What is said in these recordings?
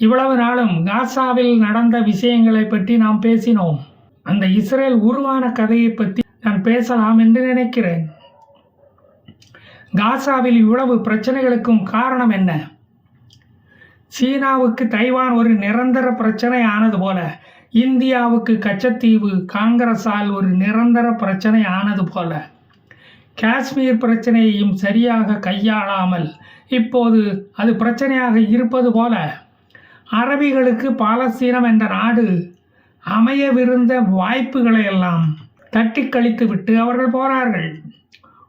இவ்வளவு நாளும் காசாவில் நடந்த விஷயங்களை பற்றி நாம் பேசினோம். அந்த இஸ்ரேல் உருவான கதையை பற்றி நான் பேசலாம் என்று நினைக்கிறேன். காசாவில் இவ்வளவு பிரச்சனைகளுக்கும் காரணம் என்ன? சீனாவுக்கு தைவான் ஒரு நிரந்தர பிரச்சனை ஆனது போல இந்தியாவுக்கு கச்சத்தீவு காங்கிரஸால் ஒரு நிரந்தர பிரச்சனை ஆனது போல. காஷ்மீர் பிரச்சனையையும் சரியாக கையாளாமல் இப்போது அது பிரச்சனையாக இருப்பது போல. அரபிகளுக்கு பாலஸ்தீனம் என்ற நாடு அமையவிருந்த வாய்ப்புகளை எல்லாம் தட்டி கழித்து விட்டு அவர்கள் போனார்கள்.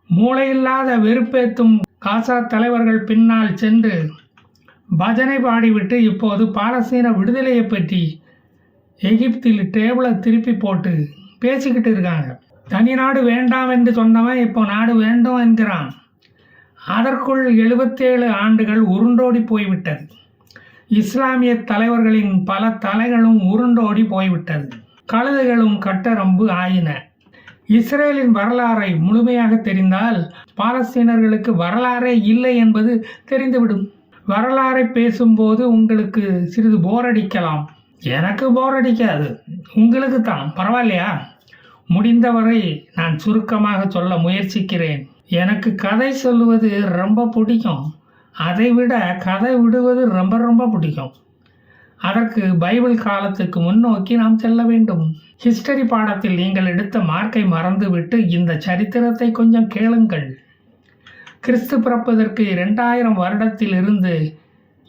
மூளையில்லாத வெறுப்பேத்தும் காசா தலைவர்கள் பின்னால் சென்று பஜனை பாடிவிட்டு இப்போது பாலஸ்தீன விடுதலையை பற்றி எகிப்தில் டேபிளை திருப்பி போட்டு பேசிக்கிட்டு இருக்காங்க. தனி நாடு வேண்டாம் என்று சொன்னவன் இப்போ நாடு வேண்டும் என்கிறான். அதற்குள் எழுபத்தேழு ஆண்டுகள் உருண்டோடி போய்விட்டது. இஸ்லாமிய தலைவர்களின் பல தலைகளும் உருண்டோடி போய்விட்டது. கழுதைகளும் கட்டரம்பு ஆயின. இஸ்ரேலின் வரலாறை முழுமையாக தெரிந்தால் பாலஸ்தீனர்களுக்கு வரலாறே இல்லை என்பது தெரிந்துவிடும். வரலாறை பேசும்போது உங்களுக்கு சிறிது போர் அடிக்கலாம். எனக்கு போர் அடிக்காது. உங்களுக்கு தான். பரவாயில்லையா? முடிந்தவரை நான் சுருக்கமாக சொல்ல முயற்சிக்கிறேன். எனக்கு கதை சொல்லுவது ரொம்ப பிடிக்கும். அதை விட கதை விடுவது ரொம்ப ரொம்ப பிடிக்கும். அதற்கு பைபிள் காலத்துக்கு முன்னோக்கி நாம் செல்ல வேண்டும். ஹிஸ்டரி பாடத்தில் நீங்கள் எடுத்த மார்க்கை மறந்துவிட்டு இந்த சரித்திரத்தை கொஞ்சம் கேளுங்கள். கிறிஸ்து பிறப்பதற்கு இரண்டாயிரம் வருடத்திலிருந்து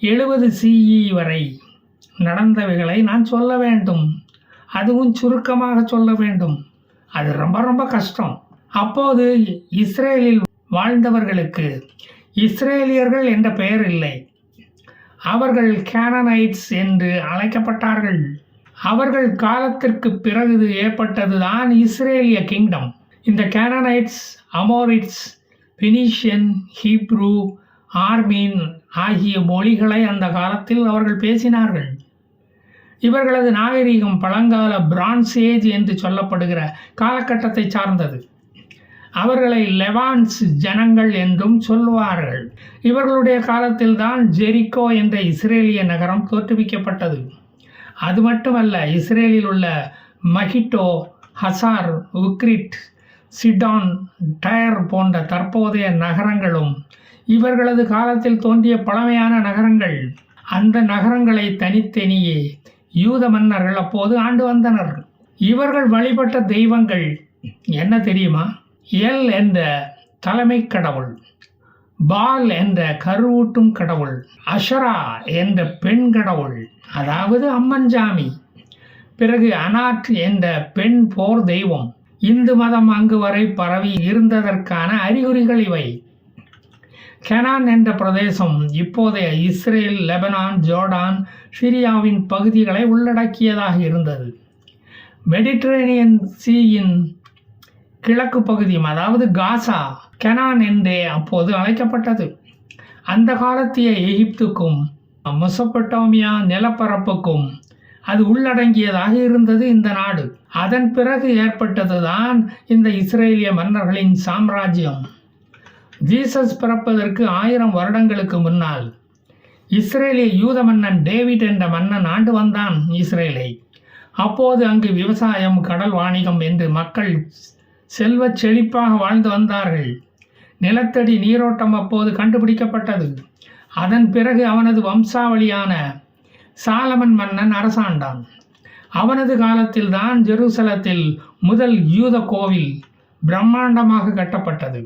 எழுபது சிஇ வரை நடந்தவைகளை நான் சொல்ல வேண்டும். அதுவும் சுருக்கமாக சொல்ல வேண்டும். அது ரொம்ப ரொம்ப கஷ்டம். அப்போது இஸ்ரேலில் வாழ்ந்தவர்களுக்கு இஸ்ரேலியர்கள் என்ற பெயர் இல்லை. அவர்கள் கேனனைட்ஸ் என்று அழைக்கப்பட்டார்கள். அவர்கள் காலத்திற்கு பிறகு ஏற்பட்டதுதான் இஸ்ரேலிய கிங்டம். இந்த கேனனைட்ஸ் அமோரிட்ஸ் பினிஷியன் ஹீப்ரூ ஆர்மீன் ஆகிய மொழிகளை அந்த காலத்தில் அவர்கள் பேசினார்கள். இவர்களது நாகரிகம் பழங்கால பிரான்ஸ் ஏஜ் என்று சொல்லப்படுகிற காலகட்டத்தை சார்ந்தது. அவர்களை லெவான்ஸ் ஜனங்கள் என்றும் சொல்லுவார்கள். இவர்களுடைய காலத்தில்தான் ஜெரிகோ என்ற இஸ்ரேலிய நகரம் தோற்றுவிக்கப்பட்டது. அது மட்டுமல்ல இஸ்ரேலில் உள்ள மஹிட்டோ ஹசார் உக்ரிட் சிடான் டயர் போன்ற தற்போதைய நகரங்களும் இவர்களது காலத்தில் தோன்றிய பழமையான நகரங்கள். அந்த நகரங்களை தனித்தனியே யூத மன்னர்கள் அப்போது ஆண்டு வந்தனர். இவர்கள் வழிபட்ட தெய்வங்கள் என்ன தெரியுமா? எல் என்ற தலைமை கடவுள் பால் என்ற கருவூட்டும் கடவுள் அஷரா என்ற பெண் கடவுள் அதாவது அம்மன்சாமி பிறகு அனாட் என்ற பெண் போர் தெய்வம். இந்து மதம் அங்கு வரை பரவி இருந்ததற்கான அறிகுறிகள் இவை. கெனான் என்ற பிரதேசம் இப்போதைய இஸ்ரேல் லெபனான் ஜோர்டான் சிரியாவின் பகுதிகளை உள்ளடக்கியதாக இருந்தது. மெடிட்ரேனியன் சீயின் கிழக்கு பகுதியும் அதாவது காசா கெனான் என்றே அப்போது அழைக்கப்பட்டது. அந்த காலத்திய எகிப்துக்கும் மொசப்பட்டோமியா நிலப்பரப்புக்கும் அது உள்ளடங்கியதாக இருந்தது இந்த நாடு. அதன் பிறகு ஏற்பட்டதுதான் இந்த இஸ்ரேலிய மன்னர்களின் சாம்ராஜ்யம். ஜீசஸ் பிறப்பதற்கு ஆயிரம் வருடங்களுக்கு முன்னால் இஸ்ரேலிய யூத மன்னன் டேவிட் என்ற மன்னன் ஆண்டு வந்தான் இஸ்ரேலை. அப்போது அங்கு விவசாயம் கடல் வாணிகம் என்று மக்கள் செல்வச் செழிப்பாக வாழ்ந்து வந்தார்கள். நிலத்தடி நீரோட்டம் அப்போது கண்டுபிடிக்கப்பட்டது. அதன் பிறகு அவனது வம்சாவளியான சாலமன் மன்னன் அரசாண்டான். அவனது காலத்தில்தான் ஜெருசலத்தில் முதல் யூத கோவில் பிரம்மாண்டமாக கட்டப்பட்டது.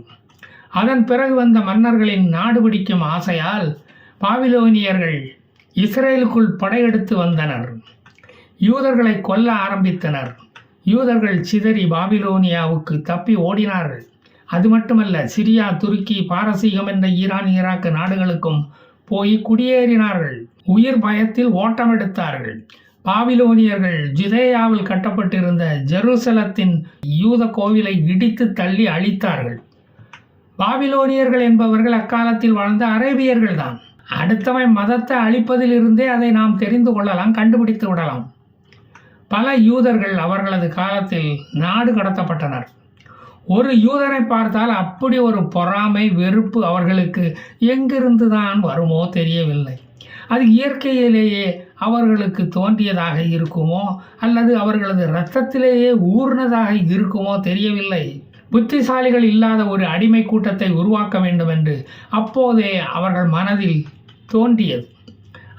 அதன் பிறகு வந்த மன்னர்களின் நாடு பிடிக்கும் ஆசையால் பாபிலோனியர்கள் இஸ்ரேலுக்குள் படையெடுத்து வந்தனர். யூதர்களை கொல்ல ஆரம்பித்தனர். யூதர்கள் சிதறி பாபிலோனியாவுக்கு தப்பி ஓடினார்கள். அது மட்டுமல்ல சிரியா துருக்கி பாரசீகம் என்ற ஈரான் ஈராக்கு நாடுகளுக்கும் போய் குடியேறினார்கள். உயிர் பயத்தில் ஓட்டம் எடுத்தார்கள். பாபிலோனியர்கள் ஜுதேயாவில் கட்டப்பட்டிருந்த ஜெருசலத்தின் யூத கோவிலை இடித்து தள்ளி அழித்தார்கள். பாபிலோனியர்கள் என்பவர்கள் அக்காலத்தில் வாழ்ந்த அரேபியர்கள் தான் அடுத்தவன் மதத்தை அழிப்பதிலிருந்தே அதை நாம் தெரிந்து கொள்ளலாம் கண்டுபிடித்து விடலாம். பல யூதர்கள் அவர்களது காலத்தில் நாடு கடத்தப்பட்டனர். ஒரு யூதனை பார்த்தால் அப்படி ஒரு பொறாமை வெறுப்பு அவர்களுக்கு எங்கிருந்து தான் வருமோ தெரியவில்லை. அது இயற்கையிலேயே அவர்களுக்கு தோன்றியதாக இருக்குமோ அல்லது அவர்களது இரத்தத்திலேயே ஊர்னதாக இருக்குமோ தெரியவில்லை. புத்திசாலிகள் இல்லாத ஒரு அடிமை கூட்டத்தை உருவாக்க வேண்டும் என்று அப்போதே அவர்கள் மனதில் தோன்றியது.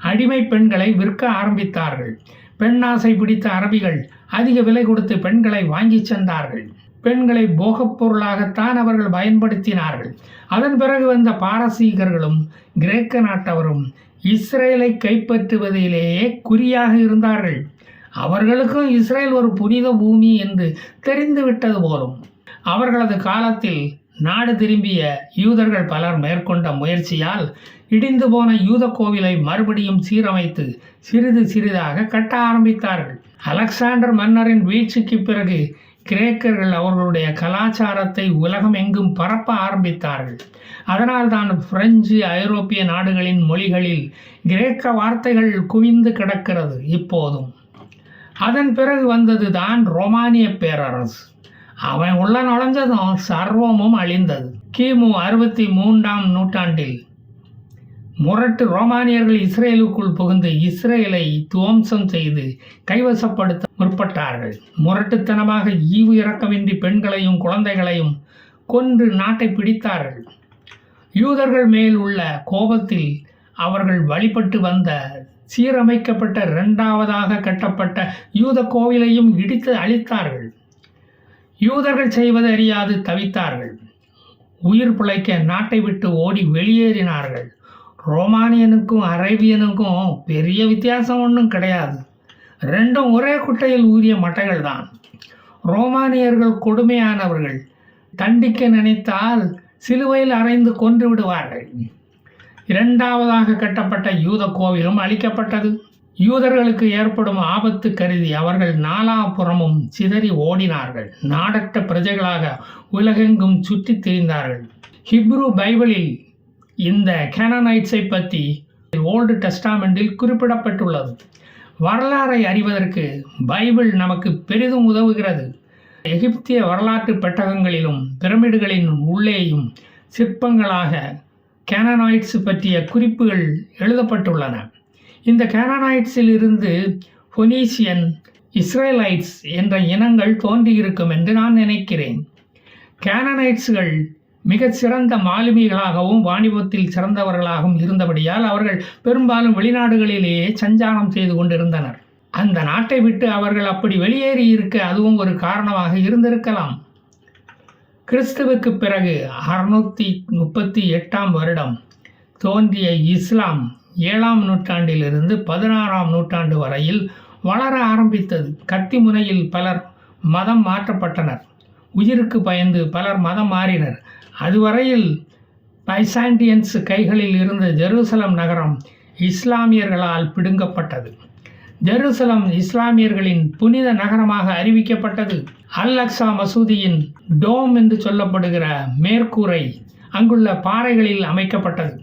அடிமை பெண்களை விற்க ஆரம்பித்தார்கள். பெண்ணாசை பிடித்த அரபிகள் அதிக விலை கொடுத்து பெண்களை வாங்கிச் சென்றார்கள். பெண்களை போகப் பொருளாகத்தான் அவர்கள் பயன்படுத்தினார்கள். அதன் பிறகு வந்த பாரசீகர்களும் கிரேக்க நாட்டவரும் இஸ்ரேலை கைப்பற்றுவதிலேயே குறியாக இருந்தார்கள். அவர்களுக்கும் இஸ்ரேல் ஒரு புனித பூமி என்று தெரிந்துவிட்டது போலும். அவர்களது காலத்தில் நாடு திரும்பிய யூதர்கள் பலர் மேற்கொண்ட முயற்சியால் இடிந்து போன யூத கோவிலை மறுபடியும் சீரமைத்து சிறிது சிறிதாக கட்ட ஆரம்பித்தார்கள். அலெக்சாண்டர் மன்னரின் வீழ்ச்சிக்கு பிறகு கிரேக்கர்கள் அவர்களுடைய கலாச்சாரத்தை உலகம் எங்கும் பரப்ப ஆரம்பித்தார்கள். அதனால்தான் பிரெஞ்சு ஐரோப்பிய நாடுகளின் மொழிகளில் கிரேக்க வார்த்தைகள் குவிந்து கிடக்கிறது இப்போதும். அதன் பிறகு வந்தது தான் ரோமானிய பேரரசு. அவன் உள்ள நுழைஞ்சதும் சர்வமும் அழிந்தது. கிமு அறுபத்தி மூன்றாம் நூற்றாண்டில் முரட்டு ரோமானியர்கள் இஸ்ரேலுக்குள் புகுந்து இஸ்ரேலை துவம்சம் செய்து கைவசப்படுத்த முற்பட்டார்கள். முரட்டுத்தனமாக ஈவு இறக்கமின்றி பெண்களையும் குழந்தைகளையும் கொன்று நாட்டை பிடித்தார்கள். யூதர்கள் மேல் உள்ள கோபத்தில் அவர்கள் வழிபட்டு வந்த சீரமைக்கப்பட்ட இரண்டாவதாக கட்டப்பட்ட யூத கோவிலையும் இடித்து அழித்தார்கள். யூதர்கள் செய்வது அறியாது தவித்தார்கள். உயிர் பிழைக்க நாட்டை விட்டு ஓடி வெளியேறினார்கள். ரோமானியனுக்கும் அரேபியனுக்கும் பெரிய வித்தியாசம் ஒன்றும் கிடையாது. ரெண்டும் ஒரே குட்டையில் ஊறிய மட்டைகள் தான் ரோமானியர்கள் கொடுமையானவர்கள். தண்டிக்க நினைத்தால் சிலுவையில் அறைந்து கொன்று விடுவார்கள். இரண்டாவதாக கட்டப்பட்ட யூத கோவிலும் அழிக்கப்பட்டது. யூதர்களுக்கு ஏற்படும் ஆபத்து கருதி அவர்கள் நாலாபுறமும் சிதறி ஓடினார்கள். நாடற்ற பிரஜைகளாக உலகெங்கும் சுற்றித் திரிந்தார்கள். ஹிப்ரு பைபிளில் இந்த கேனனைட்ஸை பற்றி ஓல்டு டெஸ்டாமெண்டில் குறிப்பிடப்பட்டுள்ளது. வரலாறை அறிவதற்கு பைபிள் நமக்கு பெரிதும் உதவுகிறது. எகிப்திய வரலாற்று பெட்டகங்களிலும் பிரமிடுகளின் உள்ளேயும் சிற்பங்களாக கேனனாய்ட்ஸ் பற்றிய குறிப்புகள் எழுதப்பட்டுள்ளன. இந்த கேனனாய்ட்ஸில் இருந்து பொனீசியன் இஸ்ரேலைட்ஸ் என்ற இனங்கள் தோன்றியிருக்கும் என்று நான் நினைக்கிறேன். கேனனைட்ஸ்கள் மிகச்சிறந்த மாலுமிகளாகவும் வாணிபத்தில் சிறந்தவர்களாகவும் இருந்தபடியால் அவர்கள் பெரும்பாலும் வெளிநாடுகளிலேயே சஞ்சாரம் செய்து கொண்டிருந்தனர். அந்த நாட்டை விட்டு அவர்கள் அப்படி வெளியேறி இருக்க அதுவும் ஒரு காரணமாக இருந்திருக்கலாம். கிறிஸ்துவுக்கு பிறகு அறுநூத்தி முப்பத்தி எட்டாம் வருடம் தோன்றிய இஸ்லாம் ஏழாம் நூற்றாண்டிலிருந்து பதினாறாம் நூற்றாண்டு வரையில் வளர ஆரம்பித்தது. கத்தி முனையில் பலர் மதம் மாற்றப்பட்டனர். உயிருக்கு பயந்து பலர் மதம் மாறினர். அதுவரையில் பைசாண்டியன்ஸ் கைகளில் இருந்த ஜெருசலம் நகரம் இஸ்லாமியர்களால் பிடுங்கப்பட்டது. ஜெருசலம் இஸ்லாமியர்களின் புனித நகரமாக அறிவிக்கப்பட்டது. அல் அக்ஸா மசூதியின் டோம் என்று சொல்லப்படுகிற மேற்கூரை அங்குள்ள பாறைகளில் அமைக்கப்பட்டது.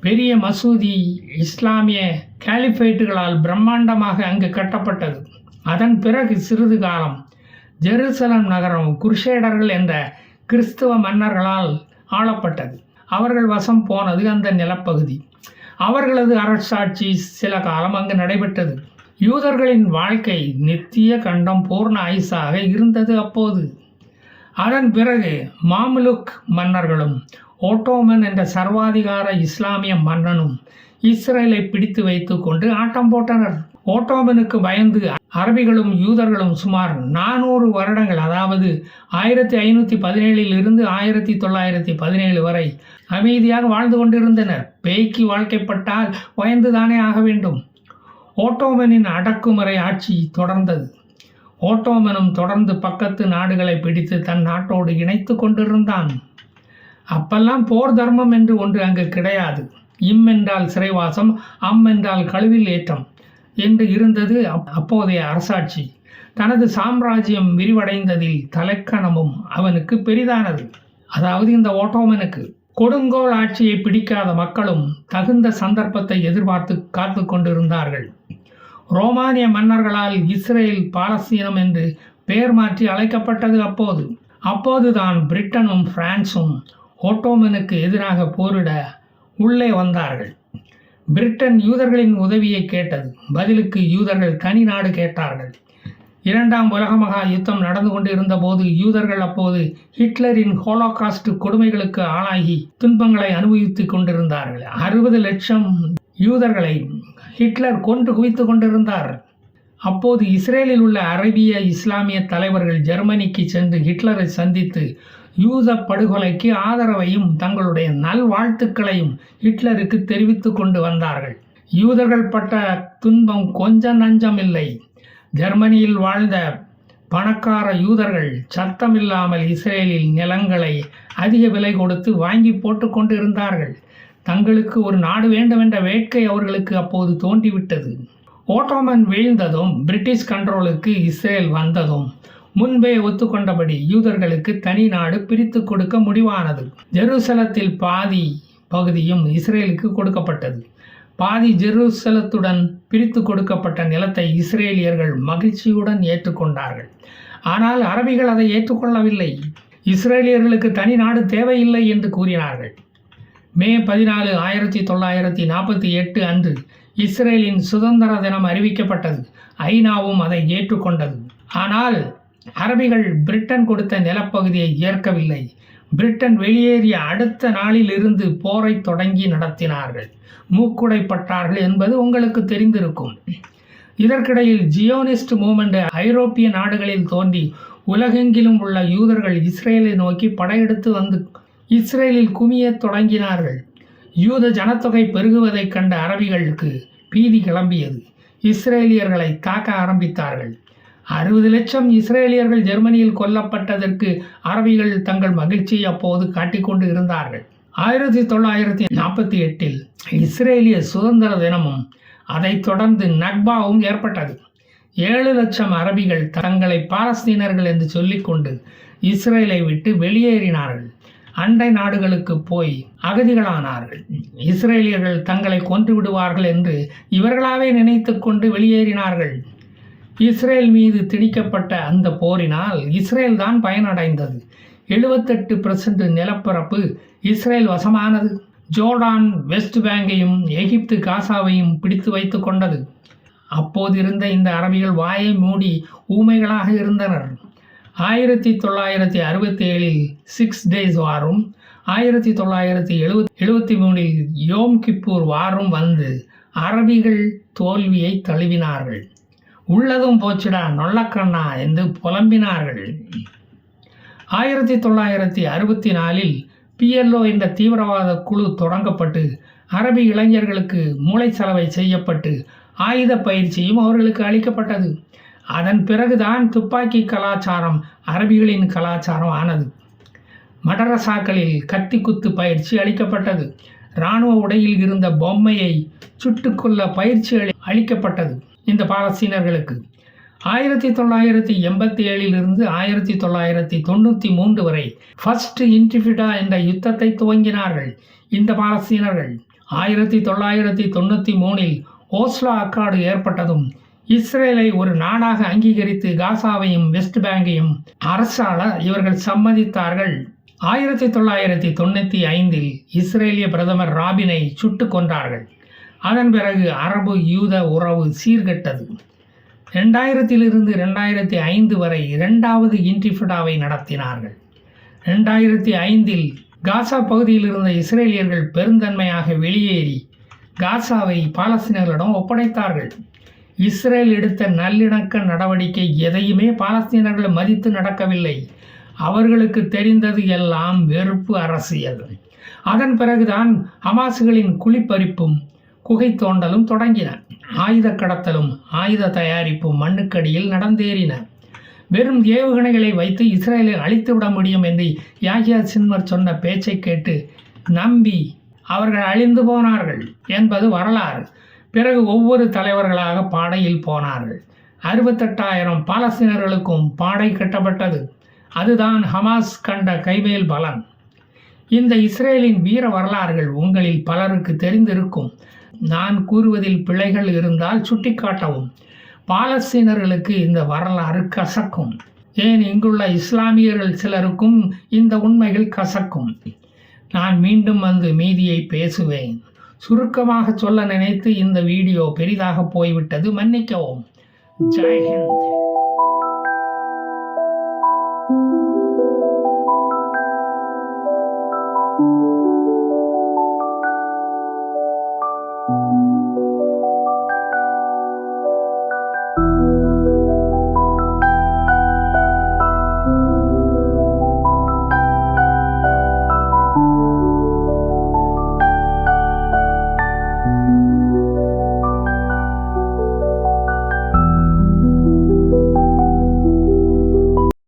பெரிய மசூதி இஸ்லாமிய கேலிஃபைட்டுகளால் பிரம்மாண்டமாக அங்கு கட்டப்பட்டது. அதன் பிறகு சிறிது காலம் ஜெருசலம் நகரம் குர்ஷேடர்கள் என்ற கிறிஸ்துவ மன்னர்களால் ஆளப்பட்டது. அவர்கள் வசம் போனது அந்த நிலப்பகுதி. அவர்களது அரசாட்சி சில காலம் அங்கு நடைபெற்றது. யூதர்களின் வாழ்க்கை நித்திய கண்டம் பூர்ண ஐஸாக இருந்தது அப்போது. அதன் பிறகு மாமுலுக் மன்னர்களும் ஓட்டோமன் என்ற சர்வாதிகார இஸ்லாமிய மன்னனும் இஸ்ரேலை பிடித்து வைத்துக்கொண்டு ஆட்டம் போட்டனர். ஓட்டோமனுக்கு பயந்து அரபிகளும் யூதர்களும் சுமார் நானூறு வருடங்கள் அதாவது ஆயிரத்தி ஐநூற்றி பதினேழில் இருந்து ஆயிரத்தி தொள்ளாயிரத்தி பதினேழு வரை அமைதியாக வாழ்ந்து கொண்டிருந்தனர். பேய்க்கு வாழ்க்கைப்பட்டால் பயந்துதானே ஆக வேண்டும்? ஓட்டோமனின் அடக்குமுறை ஆட்சி தொடர்ந்தது. ஓட்டோமனும் தொடர்ந்து பக்கத்து நாடுகளை பிடித்து தன் நாட்டோடு இணைத்து கொண்டிருந்தான். அப்பெல்லாம் போர் தர்மம் என்று ஒன்று அங்கு கிடையாது. இம் என்றால் சிறைவாசம் அம் என்றால் கழுவில் ஏற்றம். என்று இருந்தது அப்- அப்போதைய அரசாட்சி. தனது சாம்ராஜ்யம் விரிவடைந்ததில் தலைக்கணமும் அவனுக்கு பெரிதானது. அதாவது இந்த ஓட்டோமனுக்கு. கொடுங்கோல் ஆட்சியை பிடிக்காத மக்களும் தகுந்த சந்தர்ப்பத்தை எதிர்பார்த்து காத்து கொண்டிருந்தார்கள். ரோமானிய மன்னர்களால் இஸ்ரேல் பாலஸ்தீனம் என்று பெயர் மாற்றி அழைக்கப்பட்டது அப்போது. அப்போதுதான் பிரிட்டனும் பிரான்சும் ஓட்டோமனுக்கு எதிராக போரிட உள்ளே வந்தார்கள். பிரிட்டன் யூதர்களின் உதவியை கேட்டது. பதிலுக்கு யூதர்கள் தனி நாடு கேட்டார்கள். இரண்டாம் உலக மகா யுத்தம் நடந்து கொண்டிருந்த போது யூதர்கள் அப்போது ஹிட்லரின் ஹோலோகாஸ்ட் கொடுமைகளுக்கு ஆளாகி துன்பங்களை அனுபவித்துக் கொண்டிருந்தார்கள். அறுபது லட்சம் யூதர்களை ஹிட்லர் கொன்று குவித்து கொண்டிருந்தார். அப்போது இஸ்ரேலில் உள்ள அரேபிய இஸ்லாமிய தலைவர்கள் ஜெர்மனிக்கு சென்று ஹிட்லரை சந்தித்து யூத படுகொலைக்கு ஆதரவையும் தங்களுடைய நல்வாழ்த்துக்களையும் ஹிட்லருக்கு தெரிவித்து கொண்டு வந்தார்கள். யூதர்கள் பட்ட துன்பம் கொஞ்சம் நஞ்சம் இல்லை ஜெர்மனியில் வாழ்ந்த பணக்கார யூதர்கள் சத்தமில்லாமல் இஸ்ரேலில் நிலங்களை அதிக விலை கொடுத்து வாங்கி போட்டுக்கொண்டு இருந்தார்கள் தங்களுக்கு ஒரு நாடு வேண்டுமென்ற வேட்கை அவர்களுக்கு அப்போது தோன்றிவிட்டது. ஓட்டோமன் வீழ்ந்ததும் பிரிட்டிஷ் கண்ட்ரோலுக்கு இஸ்ரேல் வந்ததும் முன்பே ஒத்துக்கொண்டபடி யூதர்களுக்கு தனி நாடு பிரித்து கொடுக்க முடிவானது. ஜெருசலத்தில் பாதி பகுதியும் இஸ்ரேலுக்கு கொடுக்கப்பட்டது. பாதி ஜெருசலத்துடன் பிரித்து கொடுக்கப்பட்ட நிலத்தை இஸ்ரேலியர்கள் மகிழ்ச்சியுடன் ஏற்றுக்கொண்டார்கள். ஆனால் அரபிகள் அதை ஏற்றுக்கொள்ளவில்லை. இஸ்ரேலியர்களுக்கு தனி நாடு தேவையில்லை என்று கூறினார்கள். மே பதினாலு ஆயிரத்தி தொள்ளாயிரத்தி நாற்பத்தி எட்டு அன்று இஸ்ரேலின் சுதந்திர தினம் அறிவிக்கப்பட்டது. ஐநாவும் அதை ஏற்றுக்கொண்டது. ஆனால் அரபிகள் பிரிட்டன் கொடுத்த நிலப்பகுதியை ஏற்கவில்லை. பிரிட்டன் வெளியேறிய அடுத்த நாளில் இருந்து போரை தொடங்கி நடத்தினார்கள். மூக்குடைப்பட்டார்கள் என்பது உங்களுக்கு தெரிந்திருக்கும். இதற்கிடையில் ஜியோனிஸ்ட் மூமெண்ட் ஐரோப்பிய நாடுகளில் தோன்றி உலகெங்கிலும் உள்ள யூதர்கள் இஸ்ரேலை நோக்கி படையெடுத்து வந்து இஸ்ரேலில் குமியத் தொடங்கினார்கள். யூத ஜனத்தொகை பெருகுவதைக் கண்ட அரபிகளுக்கு பீதி கிளம்பியது. இஸ்ரேலியர்களை தாக்க ஆரம்பித்தார்கள். அறுபது லட்சம் இஸ்ரேலியர்கள் ஜெர்மனியில் கொல்லப்பட்டதற்கு அரபிகள் தங்கள் மகிழ்ச்சியை அப்போது காட்டிக்கொண்டு இருந்தார்கள். ஆயிரத்தி தொள்ளாயிரத்தி நாற்பத்தி எட்டில் இஸ்ரேலிய சுதந்திர தினமும் அதைத் தொடர்ந்து நக்பாவும் ஏற்பட்டது. ஏழு லட்சம் அரபிகள் தங்களை பாலஸ்தீனர்கள் என்று சொல்லிக்கொண்டு இஸ்ரேலை விட்டு வெளியேறினார்கள். அண்டை நாடுகளுக்கு போய் அகதிகளானார்கள். இஸ்ரேலியர்கள் தங்களை கொன்று விடுவார்கள் என்று இவர்களாவே நினைத்து கொண்டு வெளியேறினார்கள். இஸ்ரேல் மீது திணிக்கப்பட்ட அந்த போரினால் இஸ்ரேல் தான் பயனடைந்தது. எழுபத்தெட்டு பர்சன்ட் நிலப்பரப்பு இஸ்ரேல் வசமானது. ஜோர்டான் வெஸ்ட் பேங்கையும் எகிப்து காசாவையும் பிடித்து வைத்து கொண்டது. அப்போது இருந்த இந்த அரபிகள் வாயை மூடி ஊமைகளாக இருந்தனர். ஆயிரத்தி தொள்ளாயிரத்தி அறுபத்தி ஏழில் சிக்ஸ் டேஸ் வாரும். ஆயிரத்தி தொள்ளாயிரத்தி எழுபத் எழுபத்தி மூணில் யோம் கிப்பூர் வாரும் வந்து அரபிகள் தோல்வியை தழுவினார்கள். உள்ளதும் போச்சுடா நொல்லக்கண்ணா என்று புலம்பினார்கள். ஆயிரத்தி தொள்ளாயிரத்தி அறுபத்தி நாலில் பிஎல்ஓ என்ற தீவிரவாத குழு தொடங்கப்பட்டு அரபி இளைஞர்களுக்கு மூளைச்சலவை செய்யப்பட்டு ஆயுத பயிற்சியும் அவர்களுக்கு அளிக்கப்பட்டது. அதன் பிறகுதான் துப்பாக்கி கலாச்சாரம் அரபிகளின் கலாச்சாரம் ஆனது. மடரசாக்களில் கத்தி குத்து பயிற்சி அளிக்கப்பட்டது. இராணுவ உடையில் இருந்த பொம்மையை சுட்டுக்கொள்ள பயிற்சி அளி அளிக்கப்பட்டது. இந்த பாலஸ்தீனர்களுக்கு. ஆயிரத்தி தொள்ளாயிரத்தி எண்பத்தி ஏழிலிருந்து ஆயிரத்தி தொள்ளாயிரத்தி தொண்ணூற்றி மூன்று வரை ஃபர்ஸ்ட் இன்டிஃபிடா என்ற யுத்தத்தை துவங்கினார்கள் இந்த பாலஸ்தீனர்கள். ஆயிரத்தி தொள்ளாயிரத்தி தொண்ணூற்றி மூணில் ஓஸ்லோ அக்காடு ஏற்பட்டதும் இஸ்ரேலை ஒரு நாடாக அங்கீகரித்து காசாவையும் வெஸ்ட் பேங்கையும் அரசாள இவர்கள் சம்மதித்தார்கள். ஆயிரத்தி தொள்ளாயிரத்தி தொண்ணூற்றி ஐந்தில் இஸ்ரேலிய பிரதமர் ராபினை சுட்டு கொன்றார்கள். அதன் பிறகு அரபு யூத உறவு சீர்கெட்டது. ரெண்டாயிரத்திலிருந்து ரெண்டாயிரத்தி ஐந்து வரை இரண்டாவது இன்டிஃபிடாவை நடத்தினார்கள். ரெண்டாயிரத்தி ஐந்தில் காசா பகுதியில் இருந்த இஸ்ரேலியர்கள் பெருந்தன்மையாக வெளியேறி காசாவை பாலஸ்தீனர்களிடம் ஒப்படைத்தார்கள். இஸ்ரேல் எடுத்த நல்லிணக்க நடவடிக்கை எதையுமே பாலஸ்தீனர்கள் மதித்து நடக்கவில்லை. அவர்களுக்கு தெரிந்தது எல்லாம் வெறுப்பு அரசியல். அதன் பிறகுதான் ஹமாசுகளின் குழிப்பறிப்பும் குகை தோண்டலும் தொடங்கின. ஆயுத கடத்தலும் ஆயுத தயாரிப்பும் மண்ணுக்கடியில் நடந்தேறின. வெறும் ஏவுகணைகளை வைத்து இஸ்ரேலை அழித்து விட முடியும் என்று யாகியா சின்மர் சொன்ன பேச்சை கேட்டு நம்பி அவர்கள் அழிந்து போனார்கள் என்பது வரலாறு. பிறகு ஒவ்வொரு தலைவர்களாக பாடையில் போனார்கள். அறுபத்தெட்டாயிரம் பாலஸ்தீனர்களுக்கும் பாடை கட்டப்பட்டது. அதுதான் ஹமாஸ் கண்ட கைவேல் பலன் இந்த இஸ்ரேலின் வீர வரலாறுகள் உங்களில் பலருக்கு தெரிந்திருக்கும். நான் கூறுவதில் பிழைகள் இருந்தால் சுட்டிக்காட்டவும். பாலஸ்தீனர்களுக்கு இந்த வரலாறு கசக்கும். ஏன் இங்குள்ள இஸ்லாமியர்கள் சிலருக்கும் இந்த உண்மைகள் கசக்கும். நான் மீண்டும் வந்து மீதியை பேசுவேன். சுருக்கமாக சொல்ல நினைத்து இந்த வீடியோ பெரிதாக போய்விட்டது. மன்னிக்கவும். ஜெய்ஹிந்த்